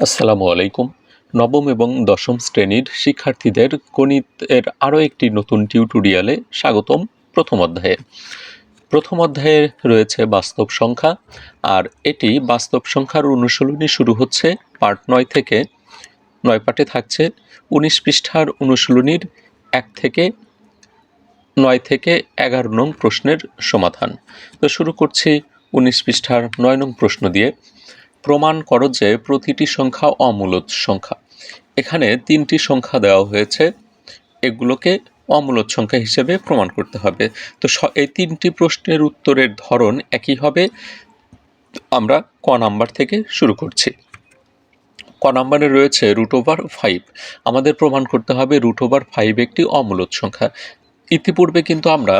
আসসালামু আলাইকুম। নবম এবং দশম শ্রেণির শিক্ষার্থীদের গণিতের আরও একটি নতুন টিউটোরিয়ালে স্বাগতম প্রথম অধ্যায়ে। প্রথম অধ্যায়ে রয়েছে বাস্তব সংখ্যা, আর এটি বাস্তব সংখ্যার অনুশীলনী শুরু হচ্ছে পার্ট নয় থেকে। নয় পার্টে থাকছে উনিশ পৃষ্ঠার অনুশীলনীর এক থেকে নয় থেকে এগারো নং প্রশ্নের সমাধান। তো শুরু করছি উনিশ পৃষ্ঠার নয় নং প্রশ্ন দিয়ে। প্রমাণ করো যে প্রতিটি সংখ্যা অমূলত সংখ্যা। এখানে তিনটি সংখ্যা দেওয়া হয়েছে। এগুলোকে অমূলত সংখ্যা হিসেবে প্রমাণ করতে হবে। তো এই তিনটি প্রশ্নের উত্তরের ধরন একই হবে। আমরা ক নাম্বার থেকে শুরু করছি। ক নাম্বারে রয়েছে রুট ওভার ফাইভ আমাদের প্রমাণ করতে হবে রুট ওভার ফাইভ একটি অমূলত সংখ্যা। ইতিপূর্বে কিন্তু আমরা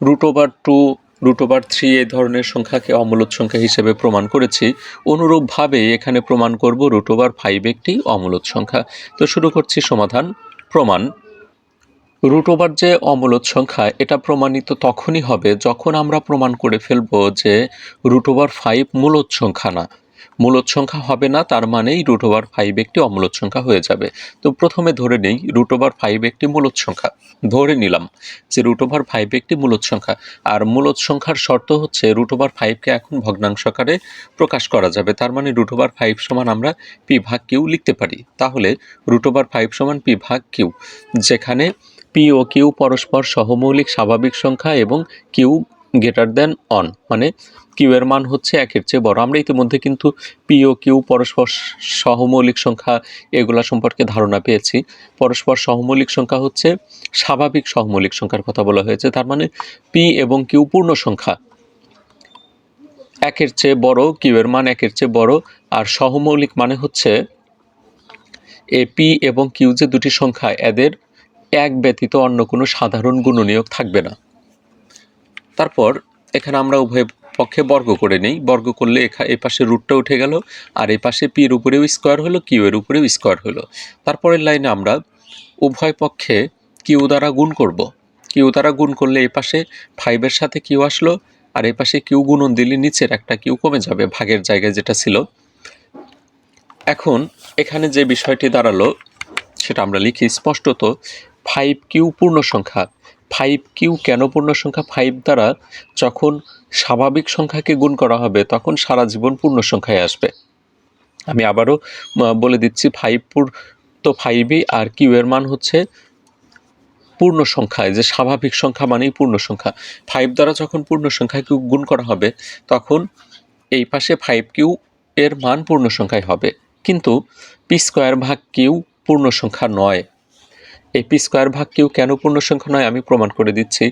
root over two root over three এই ধরনের সংখ্যাকে অমূলত সংখ্যা হিসেবে প্রমাণ করেছি। অনুরূপভাবে এখানে প্রমাণ করব রুট ওভার ফাইভ একটি অমূলত সংখ্যা। তো শুরু করছি সমাধান, প্রমাণ। রুট ওভার যে অমূলত সংখ্যা, এটা প্রমাণিত তখনই হবে যখন আমরা প্রমাণ করে ফেলব যে রুট ওভার ফাইভ মূলত সংখ্যা না। মূলত সংখ্যা হবে না, তার মানেই রুট ওভার ফাইভ একটি অমূলত সংখ্যা হয়ে যাবে। তো প্রথমে ধরে নেই রুট ওভার ফাইভ একটি মূলত সংখ্যা। ধরে নিলাম যে রুট ওভার ফাইভ একটি মূলত সংখ্যা, আর মূলত সংখ্যার শর্ত হচ্ছে রুট ওভার ফাইভকে এখন ভগ্নাংশ আকারে প্রকাশ করা যাবে। তার মানে রুট ওভার ফাইভ সমান আমরা পি ভাগ কিউ লিখতে পারি। তাহলে রুট ওভার ফাইভ সমান পি ভাগ কিউ যেখানে পি ও কিউ পরস্পর সহমৌলিক স্বাভাবিক সংখ্যা এবং কিউ গ্রেটার দেন অন মানে কিউ এর মান হচ্ছে একের চেয়ে বড়। আমরা ইতিমধ্যে কিন্তু পি ও কিউ পরস্পর সহমৌলিক সংখ্যা এগুলা সম্পর্কে ধারণা পেয়েছি। পরস্পর সহমৌলিক সংখ্যা হচ্ছে স্বাভাবিক সহমৌলিক সংখ্যার কথা বলা হয়েছে। তার মানে পি এবং কিউ পূর্ণ সংখ্যা। একের চেয়ে বড় কিউ এর মান একের চেয়ে বড়, আর সহমৌলিক মানে হচ্ছে এ পি এবং কিউ যে দুটি সংখ্যা, এদের এক ব্যতীত অন্য কোনো সাধারণ গুণনীয়ক থাকবে না। তারপর এখানে আমরা উভয় পক্ষে বর্গ করে নেই। বর্গ করলে এখা, এ পাশে রুটটা উঠে গেল আর এ পাশে পির উপরেও স্কোয়ার হলো, কিউ এর উপরেও স্কোয়ার হলো। তারপরের লাইনে আমরা উভয় পক্ষে কিউ দ্বারা গুণ করব। কিউ দ্বারা গুণ করলে এ পাশে ফাইভের সাথে কিউ আসলো আর এ পাশে কিউ গুণন দিলে নিচের একটা কিউ কমে যাবে, ভাগের জায়গায় যেটা ছিল। এখন এখানে যে বিষয়টি দাঁড়াল, সেটা আমরা লিখি স্পষ্টত ফাইভ কিউ পূর্ণ সংখ্যা ফাইভ কিউ কেন পূর্ণ সংখ্যা ফাইভ দ্বারা যখন স্বাভাবিক সংখ্যাকে গুণ করা হবে, তখন সারা জীবন পূর্ণ সংখ্যায় আসবে। আমি আবারও বলে দিচ্ছি ফাইভ পুর তো ফাইভই আর কিউ এর মান হচ্ছে পূর্ণ সংখ্যায়, যে স্বাভাবিক সংখ্যা মানেই পূর্ণ সংখ্যা। ফাইভ দ্বারা যখন পূর্ণ সংখ্যাকে গুণ করা হবে, তখন এই পাশে ফাইভ কিউ এর মান পূর্ণ সংখ্যায় হবে। কিন্তু পি স্কোয়ার ভাগ কিউ পূর্ণ সংখ্যা নয়। এই পি স্কোয়ার ভাগ কিউ কেন পূর্ণ সংখ্যা নয় আমি প্রমাণ করে দিচ্ছি।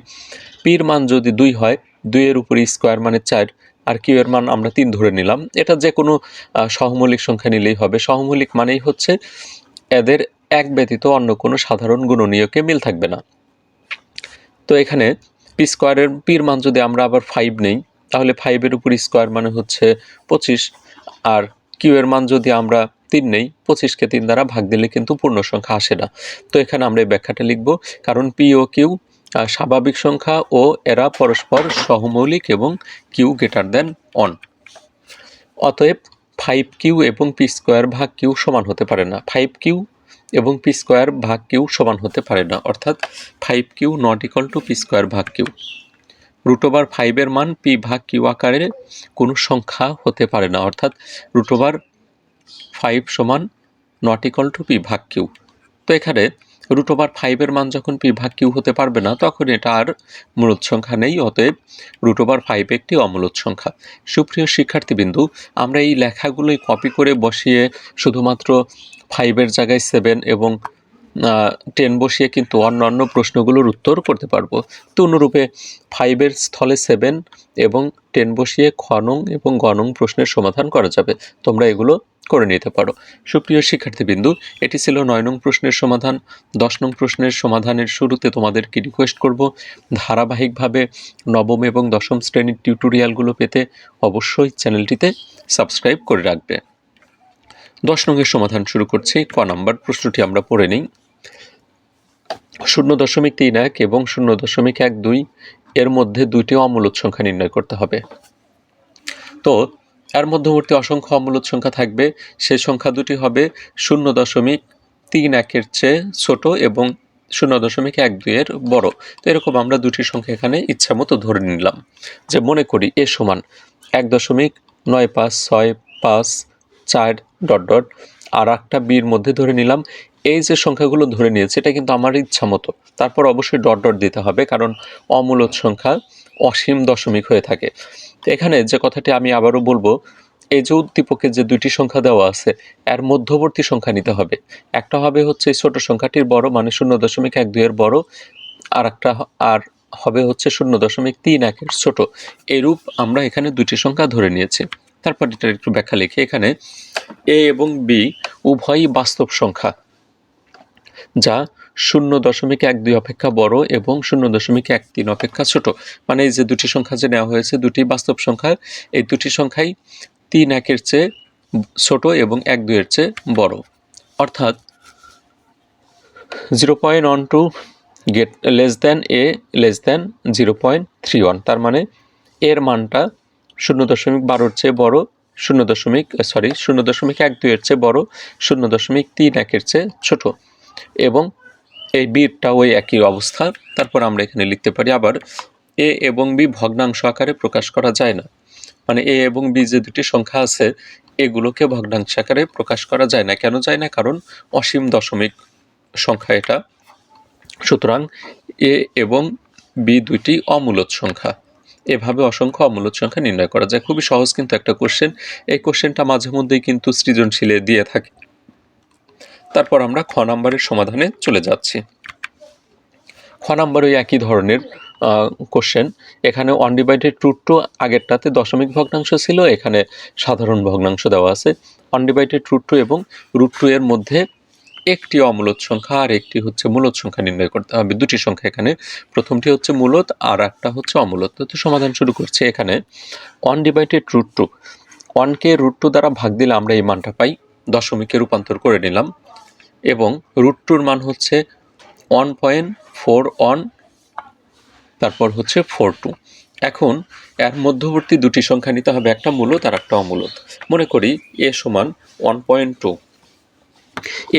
পির মান যদি দুই হয় দুইয়ের উপরে স্কোয়ার মানে চার, আর কিউ এর মান আমরা তিন ধরে নিলাম। এটা যে কোনো সহমৌলিক সংখ্যা নিলেই হবে। সহমৌলিক মানেই হচ্ছে এদের এক ব্যতীত অন্য কোনো সাধারণ গুণনীয়কে মিল থাকবে না। তো এখানে পি স্কোয়ারের পির মান যদি আমরা আবার ফাইভ নেই, তাহলে ফাইভের উপর স্কোয়ার মানে হচ্ছে পঁচিশ, আর কিউ এর মান যদি আমরা তিন নেই, পঁচিশকে তিন দ্বারা ভাগ দিলে কিন্তু পূর্ণ সংখ্যা আসে না। তো এখানে আমরা এই ব্যাখ্যাটা লিখব, কারণ পি ও কিউ স্বাভাবিক সংখ্যা ও এরা পরস্পর সহমৌলিক এবং কিউ গ্রেটার দেন অন অতএব ফাইভ কিউ এবং পি স্কোয়ার ভাগ কিউ সমান হতে পারে না। ফাইভ কিউ এবং পি স্কোয়ার ভাগ কিউ সমান হতে পারে না। অর্থাৎ five Q not equal to P square ভাগ কিউ রুট ওভার ফাইভের মান পি ভাগ কিউ আকারে কোনো সংখ্যা হতে পারে না। অর্থাৎ রুট ওভার ফাইভ সমান নট ইকাল টু পি ভাগ কিউ তো এখানে রুট ওভার ফাইভের মান যখন পি ভাগ কিউ হতে পারবে না, তখন এটা আর মূলত সংখ্যা নেই, অতএব রুট ওভার ফাইভ একটি অমূলত সংখ্যা। সুপ্রিয় শিক্ষার্থীবিন্দু, আমরা এই লেখাগুলোই কপি করে বসিয়ে শুধুমাত্র ফাইভের জায়গায় সেভেন এবং টেন বসিয়ে কিন্তু অন্যান্য প্রশ্নগুলোর উত্তর করতে পারব। তো অনুরূপে ফাইভের স্থলে সেভেন এবং টেন বসিয়ে খনং এবং গণং প্রশ্নের সমাধান করা যাবে। তোমরা এগুলো করে নিতে পারো। সুপ্রিয় শিক্ষার্থীবিন্দু, এটি ছিল নয় নং প্রশ্নের সমাধান। দশ নং প্রশ্নের সমাধানের শুরুতে তোমাদেরকে রিকোয়েস্ট করব, ধারাবাহিকভাবে নবম এবং দশম শ্রেণির টিউটোরিয়ালগুলো পেতে অবশ্যই চ্যানেলটিতে সাবস্ক্রাইব করে রাখবে। দশ নংয়ের সমাধান শুরু করছি, ক নাম্বার প্রশ্নটি আমরা পড়ে নিই। শূন্য দশমিক তিন এক এবং শূন্য দশমিক এক দুই, এর মধ্যে দুইটি অমূলত সংখ্যা নির্ণয় করতে হবে। তো এর মধ্যবর্তী অসংখ্য অমূলত সংখ্যা থাকবে। সেই সংখ্যা দুটি হবে শূন্য দশমিক তিন একের চেয়ে ছোট এবং শূন্য দশমিক এক দুইয়ের বড়। তো এরকম আমরা দুটি সংখ্যা এখানে ইচ্ছা মতো ধরে নিলাম। যে মনে করি এ সমান এক দশমিক নয় পাঁচ ছয় পাঁচ চার ডট ডট। আর একটা বির মধ্যে ধরে নিলাম। এই যে সংখ্যাগুলো ধরে নিয়েছে, এটা কিন্তু আমার ইচ্ছা মতো তারপর অবশ্যই ডট ডট দিতে হবে, কারণ অমূলত সংখ্যা অসীম দশমিক হয়ে থাকে। এখানে যে কথাটি আমি আবারও বলব, এই যে উদ্দীপকে যে দুইটি সংখ্যা দেওয়া আছে, এর মধ্যবর্তী সংখ্যা নিতে হবে। একটা হবে হচ্ছে ছোট সংখ্যাটির বড় মানে শূন্য দশমিক এক দুইয়ের বড় আর একটা আর হবে হচ্ছে শূন্য দশমিক তিন একের ছোট। এরূপ আমরা এখানে দুটি সংখ্যা ধরে নিয়েছি। তারপর এটার একটু ব্যাখ্যা লিখি। এখানে এ এবং বি উভয়ই বাস্তব সংখ্যা, যা শূন্য দশমিক এক দুই অপেক্ষা বড় এবং শূন্য দশমিক এক তিন অপেক্ষা ছোট। মানে এই যে দুটি সংখ্যা যে নেওয়া হয়েছে, দুটি বাস্তব সংখ্যা, এই দুটি সংখ্যাই তিন একের চেয়ে ছোট এবং এক দুইয়ের চেয়ে বড়। অর্থাৎ zero point one two get less than A less than zero point three one তার মানে এর মানটা শূন্য দশমিক বারোর চেয়ে বড়, শূন্য দশমিক সরি শূন্য দশমিক এক দুইয়ের চেয়ে বড়, শূন্য দশমিক তিন একের চেয়ে ছোট এবং এই বিটা ওই একই অবস্থা। তারপর আমরা এখানে লিখতে পারি আবার এ এবং বি ভগ্নাংশ আকারে প্রকাশ করা যায় না। মানে এ এবং বি যে দুটি সংখ্যা আছে, এগুলোকে ভগ্নাংশ আকারে প্রকাশ করা যায় না। কেন যায় না? কারণ অসীম দশমিক সংখ্যা এটা। সুতরাং এ এবং বি দুইটি অমূলত সংখ্যা। এভাবে অসংখ্য অমূলত সংখ্যা নির্ণয় করা যায়। খুবই সহজ কিন্তু একটা কোশ্চেন এই কোশ্চেনটা মাঝে মধ্যেই কিন্তু সৃজনশীলে দিয়ে থাকে। তারপর আমরা খ নাম্বারের সমাধানে চলে যাচ্ছি। খ নাম্বার ওই একই ধরনের কোশ্চেন এখানে অনডিভাইডেড রুট টু আগেরটাতে দশমিক ভগ্নাংশ ছিল, এখানে সাধারণ ভগ্নাংশ দেওয়া আছে। অনডিভাইডেড রুট টু এবং রুট টু এর মধ্যে একটি অমূলত সংখ্যা আর একটি হচ্ছে মূলত সংখ্যা নির্ণয় করতে হবে। দুটি সংখ্যা এখানে। প্রথমটি হচ্ছে মূলত আর একটা হচ্ছে অমূলত তো সমাধান শুরু করছি এখানে। অনডিভাইডেড রুট টু ওয়ানকে রুট টু দ্বারা ভাগ দিলে আমরা এই মানটা পাই, দশমিকে রূপান্তর করে নিলাম। এবং রুট টুর মান হচ্ছে ওয়ান পয়েন্ট ফোর ওয়ান তারপর হচ্ছে ফোর টু এখন এর মধ্যবর্তী দুটি সংখ্যা নিতে হবে, একটা মূলত আর একটা অমূলত মনে করি এ সমান ওয়ান পয়েন্ট টু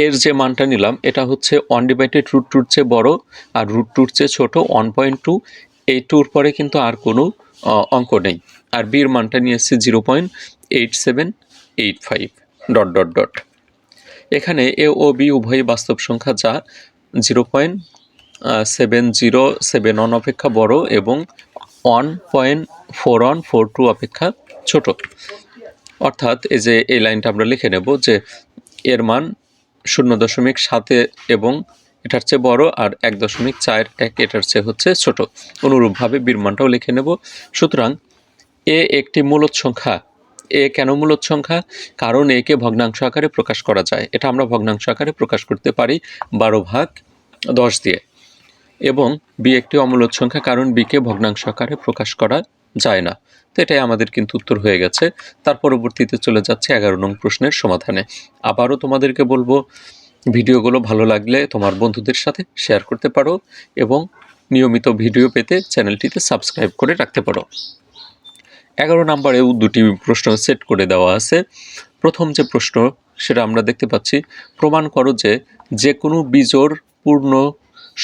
এর যে মানটা নিলাম, এটা হচ্ছে ওয়ান ডিভাইডেড রুট টুর চেয়ে বড় আর রুট টুর চেয়ে ছোটো ওয়ান পয়েন্ট টু এই টুর পরে কিন্তু আর কোনো অঙ্ক নেই। আর বির মানটা নিয়ে এসছে zero point eight seven eight five dot dot dot এখানে এ ও বি উভয়ই বাস্তব সংখ্যা যা zero point seven zero seven one অপেক্ষা বড় এবং one point four one four two অপেক্ষা ছোট। অর্থাৎ এই যে এই লাইনটা আমরা লিখে নেব যে এর মান শূন্য দশমিক সাতে এবং এটার চেয়ে বড় আর এক দশমিক চার এক এটার চেয়ে হচ্ছে ছোট। অনুরূপভাবে বীর লিখে নেব। সুতরাং এ একটি মূলত সংখ্যা। এ কেন মূলত সংখ্যা? কারণ একে ভগ্নাংশ আকারে প্রকাশ করা যায়। এটা আমরা ভগ্নাংশ আকারে প্রকাশ করতে পারি বারো ভাগ দশ দিয়ে। এবং বি একটি অমূলত সংখ্যা, কারণ বিকে ভগ্নাংশ আকারে প্রকাশ করা যায় না। তো এটাই আমাদের কিন্তু উত্তর হয়ে গেছে। তার পরবর্তীতে চলে যাচ্ছে এগারো নং প্রশ্নের সমাধানে। আবারও তোমাদেরকে বলব, ভিডিওগুলো ভালো লাগলে তোমার বন্ধুদের সাথে শেয়ার করতে পারো এবং নিয়মিত ভিডিও পেতে চ্যানেলটিতে সাবস্ক্রাইব করে রাখতে পারো। এগারো নম্বরেও দুটি প্রশ্ন সেট করে দেওয়া আছে। প্রথম যে প্রশ্ন, সেটা আমরা দেখতে পাচ্ছি, প্রমাণ করো যে যে কোনো বিজোড় পূর্ণ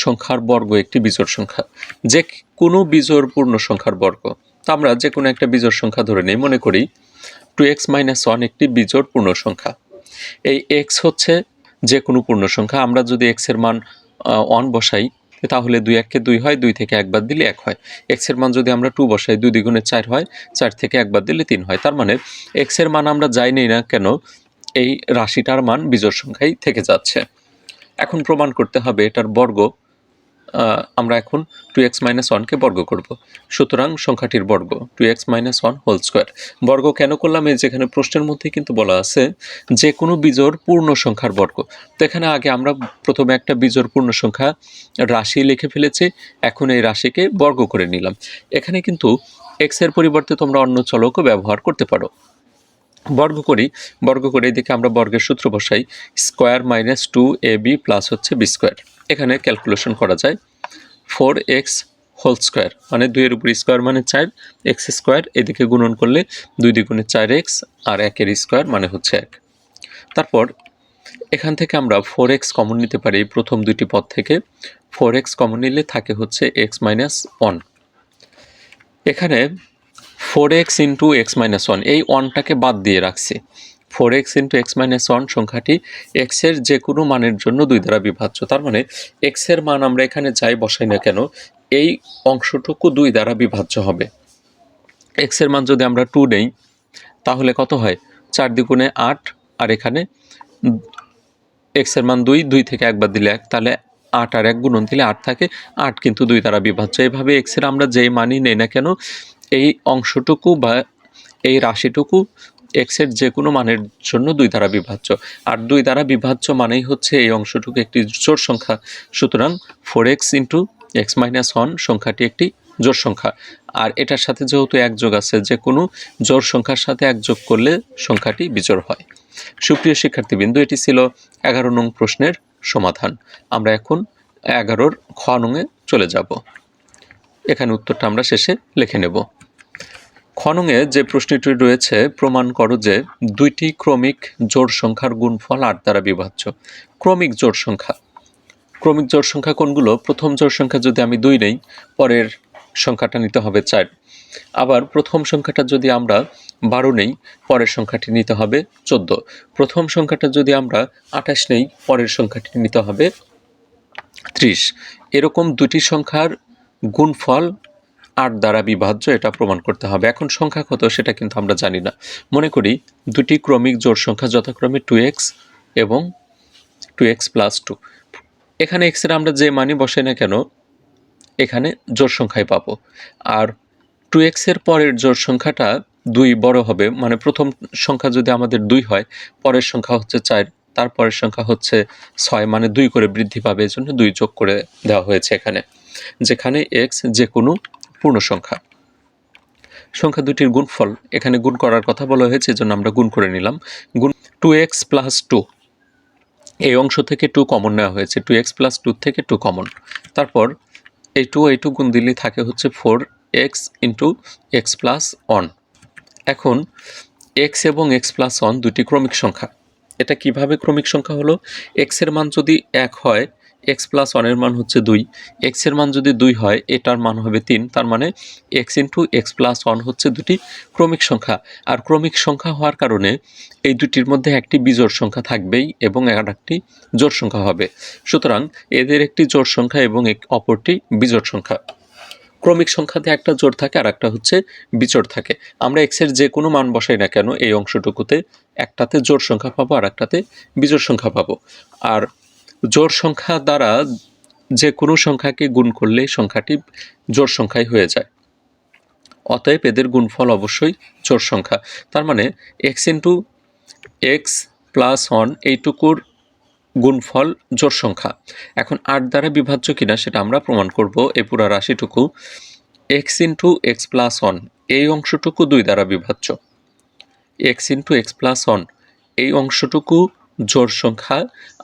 সংখ্যার বর্গ একটি বিজোড় সংখ্যা। যে কোনো বিজোড় পূর্ণ সংখ্যার বর্গ। তা আমরা যে কোনো একটা বিজোড় সংখ্যা ধরে নিই, মনে করি টু এক্স মাইনাস ওয়ান একটি বিজোড় পূর্ণ সংখ্যা। এই এক্স হচ্ছে যে কোনো পূর্ণ সংখ্যা। আমরা যদি এক্সের মান ওয়ান বসাই তাহলে দুই এককে দুই হয়, দুই থেকে একবার দিলে এক হয়। এক্সের মান যদি আমরা টু বসাই, দুই দ্বিগুণে চার হয়, চার থেকে একবার দিলে তিন হয়। তার মানে এক্সের মান আমরা যাই নেই না কেন, এই রাশিটার মান বিজোড় সংখ্যাই থেকে যাচ্ছে। এখন প্রমাণ করতে হবে এটার বর্গ। আমরা এখন টু এক্স মাইনাস ওয়ানকে বর্গ করব। সুতরাং সংখ্যাটির বর্গ two X minus one whole square বর্গ কেন করলাম? এই যেখানে প্রশ্নের মধ্যে কিন্তু বলা আছে যে কোনো বিজোড় পূর্ণ সংখ্যার বর্গ। তো এখানে আগে আমরা প্রথমে একটা বিজোড় পূর্ণ সংখ্যা রাশি লিখে ফেলেছি, এখন এই রাশিকে বর্গ করে নিলাম। এখানে কিন্তু এক্সের পরিবর্তে তোমরা অন্য চলকও ব্যবহার করতে পারো। বর্গ করি, বর্গ করে এদিকে আমরা বর্গের সূত্র বসাই square minus two A B plus হচ্ছে বি স্কোয়ার এখানে ক্যালকুলেশন করা যায়। ফোর এক্স হোল স্কোয়ার মানে দুইয়ের উপর স্কোয়ার মানে চার এক্স স্কোয়ার এদিকে গুণন করলে দুই দ্বিগুণে চার এক্স আর একের স্কোয়ার মানে হচ্ছে এক। তারপর এখান থেকে আমরা ফোর এক্স কমন নিতে পারি প্রথম দুইটি পদ থেকে। ফোর এক্স কমন নিলে থাকে হচ্ছে এক্স মাইনাস ওয়ান এখানে four X into X minus one এই ওয়ানটাকে বাদ দিয়ে রাখছি। Four X into X minus one সংখ্যাটি এক্সের যে কোনো মানের জন্য দুই দ্বারা বিভাজ্য। তার মানে এক্সের মান আমরা এখানে যাই বসাই না কেন, এই অংশটুকু দুই দ্বারা বিভাজ্য হবে। এক্সের মান যদি আমরা টু নেই, তাহলে কত হয়? চার দ্বিগুণে আট, আর এখানে এক্সের মান দুই দুই থেকে একবার দিলে এক, তাহলে আট আর এক গুণন দিলে আট থাকে। আট কিন্তু দুই দ্বারা বিভাজ্য। এভাবে এক্সের আমরা যেই মানই নেই না কেন, এই অংশটুকু বা এই রাশিটুকু এক্সের যে কোনো মানের জন্য দুই দ্বারা বিভাজ্য। আর দুই দ্বারা বিভাজ্য মানেই হচ্ছে এই অংশটুকু একটি জোড় সংখ্যা। সুতরাং four X into X minus one সংখ্যাটি একটি জোড় সংখ্যা। আর এটার সাথে যেহেতু এক যোগ আছে যে কোনো জোড় সংখ্যার সাথে এক যোগ করলে সংখ্যাটি বিজোড় হয়। সুপ্রিয় শিক্ষার্থীবৃন্দ, এটি ছিল এগারো নং প্রশ্নের সমাধান। আমরা এখন এগারোর খ নংয়ে চলে যাব। এখানে উত্তরটা আমরা শেষে লিখে নেব। খনঙে যে প্রশ্নটি রয়েছে, প্রমাণ করো যে দুইটি ক্রমিক জোড় সংখ্যার গুণফল আট দ্বারা বিভাজ্য। ক্রমিক জোড় সংখ্যা। ক্রমিক জোড় সংখ্যা কোনগুলো? প্রথম জোড় সংখ্যা যদি আমি দুই নেই, পরের সংখ্যাটা নিতে হবে চার। আবার প্রথম সংখ্যাটা যদি আমরা বারো নেই, পরের সংখ্যাটি নিতে হবে চোদ্দ। প্রথম সংখ্যাটা যদি আমরা আঠাশ নেই, পরের সংখ্যাটি নিতে হবে ত্রিশ। এরকম দুটি সংখ্যার গুণফল আট দ্বারা বিভাজ্য, এটা প্রমাণ করতে হবে। এখন সংখ্যা কত সেটা কিন্তু আমরা জানি না। মনে করি দুটি ক্রমিক জোড় সংখ্যা যথাক্রমে টু এক্স এবং টু এক্স প্লাস টু এখানে এক্সের আমরা যে মানি বসে না কেন, এখানে জোড় সংখ্যায় পাবো। আর টু এক্সের পরের জোড় সংখ্যাটা দুই বড় হবে। মানে প্রথম সংখ্যা যদি আমাদের দুই হয়, পরের সংখ্যা হচ্ছে চার, তারপরের সংখ্যা হচ্ছে ছয় মানে দুই করে বৃদ্ধি পাবে। এই জন্য দুই যোগ করে দেওয়া হয়েছে এখানে। যেখানে এক্স যে কোনো পূর্ণ সংখ্যা সংখ্যা দুটির গুণফল। এখানে গুণ করার কথা বলা হয়েছে, এজন্য আমরা গুণ করে নিলাম। গুণ টু এক্স প্লাস টু এই অংশ থেকে টু কমন নেওয়া হয়েছে। টু এক্স প্লাস টু থেকে টু কমন তারপর এই টু এই টু গুণ দিলেই থাকে হচ্ছে four X into X plus one এখন এক্স এবং এক্স প্লাস ওয়ান দুটি ক্রমিক সংখ্যা। এটা কীভাবে ক্রমিক সংখ্যা হলো? এক্সের মান যদি এক হয় এক্স প্লাস ওয়ানের মান হচ্ছে দুই। এক্সের মান যদি দুই হয়, এটার মান হবে তিন। তার মানে X into X plus one হচ্ছে দুটি ক্রমিক সংখ্যা। আর ক্রমিক সংখ্যা হওয়ার কারণে এই দুটির মধ্যে একটি বিজোড় সংখ্যা থাকবেই এবং আর একটি জোড় সংখ্যা হবে। সুতরাং এদের একটি জোড় সংখ্যা এবং অপরটি বিজোড় সংখ্যা। ক্রমিক সংখ্যাতে একটা জোড় থাকে, আর একটা হচ্ছে বিজোড় থাকে। আমরা এক্সের যে কোনো মান বসাই না কেন, এই অংশটুকুতে একটাতে জোড় সংখ্যা পাবো, আর একটাতে বিজোড় সংখ্যা পাবো। আর জোড় সংখ্যা দ্বারা যে কোনো সংখ্যাকে গুণ করলে সংখ্যাটি জোড় সংখ্যাই হয়ে যায়। অতএব এদের গুণফল অবশ্যই জোড় সংখ্যা। তার মানে X into X plus one এইটুকুর গুণফল জোড় সংখ্যা। এখন আট দ্বারা বিভাজ্য কিনা সেটা আমরা প্রমাণ করব। এ পুরো রাশিটুকু X into X plus one এই অংশটুকু দুই দ্বারা বিভাজ্য। X into X plus one এই অংশটুকু জোড় সংখ্যা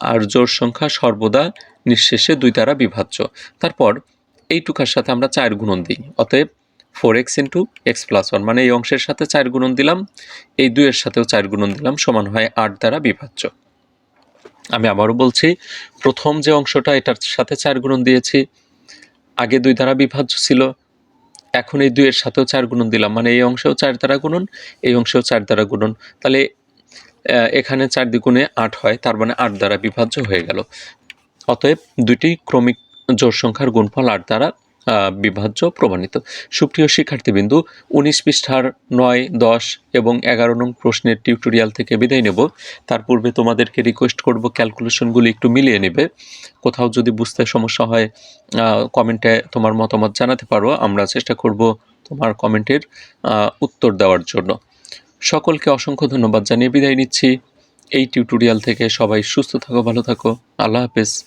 আর জোড় সংখ্যা সর্বদা নিঃশেষে দুই দ্বারা বিভাজ্য। তারপর এইটুকার সাথে আমরা চার গুণন দিই। অতএব four X into X plus one মানে এই অংশের সাথে চার গুণন দিলাম। এই দুইয়ের সাথেও চার গুণন দিলাম, সমান হয় আট দ্বারা বিভাজ্য। আমি আবারও বলছি, প্রথম যে অংশটা এটার সাথে চার গুণন দিয়েছি, আগে দুই দ্বারা বিভাজ্য ছিল। এখন এই দুইয়ের সাথেও চার গুণন দিলাম মানে এই অংশেও চার দ্বারা গুণন, এই অংশেও চার দ্বারা গুণন। তাহলে এখানে চার দ্বিগুণে আট হয়, তার মানে আট দ্বারা বিভাজ্য হয়ে গেল। অতএব দুটি ক্রমিক জোড় সংখ্যার গুণফল আট দ্বারা বিভাজ্য প্রমাণিত। সুপ্রিয় শিক্ষার্থীবিন্দু, উনিশ পৃষ্ঠার নয়, দশ এবং এগারো নং প্রশ্নের টিউটোরিয়াল থেকে বিদায় নেব। তার পূর্বে তোমাদেরকে রিকোয়েস্ট করব ক্যালকুলেশনগুলি একটু মিলিয়ে নেবে। কোথাও যদি বুঝতে সমস্যা হয় কমেন্টে তোমার মতামত জানাতে পারো। আমরা চেষ্টা করব তোমার কমেন্টের উত্তর দেওয়ার জন্য। সকলকে অসংখ্য ধন্যবাদ জানিয়ে বিদায় নিচ্ছি। এই টিউটোরিয়াল থেকে সবাই সুস্থ থাকো, ভালো থাকো। আল্লাহ হাফেজ।